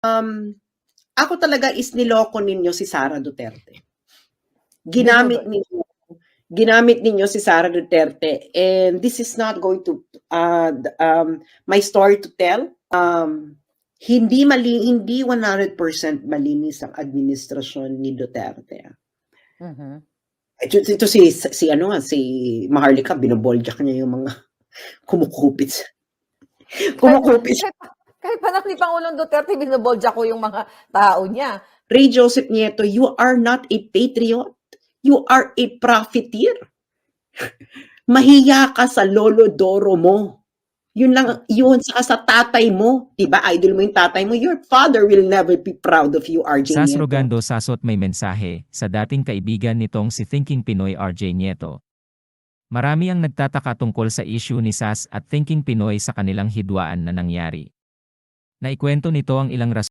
Um, ako talaga is niloko ninyo si Sara Duterte. Ginamit ninyo ginamit ninyo si Sara Duterte and this is not going to uh, um, my story to tell um, hindi mali hindi 100% malinis ang administrasyon ni Duterte. Mhm. Ito, ito si si ano nga si Maharlika binoboljak niya yung mga kumukupit. kumukupit. Kahit, panak ni Pangulong Duterte, binobolja ko yung mga tao niya. Ray Joseph Nieto, you are not a patriot. You are a profiteer. Mahiya ka sa lolo doro mo. Yun lang, yun saka sa tatay mo. Diba, idol mo yung tatay mo. Your father will never be proud of you, RJ Sas Nieto. Rogando Sasot may mensahe sa dating kaibigan nitong si Thinking Pinoy RJ Nieto. Marami ang nagtataka tungkol sa issue ni Sas at Thinking Pinoy sa kanilang hidwaan na nangyari. Naikwento nito ang ilang rason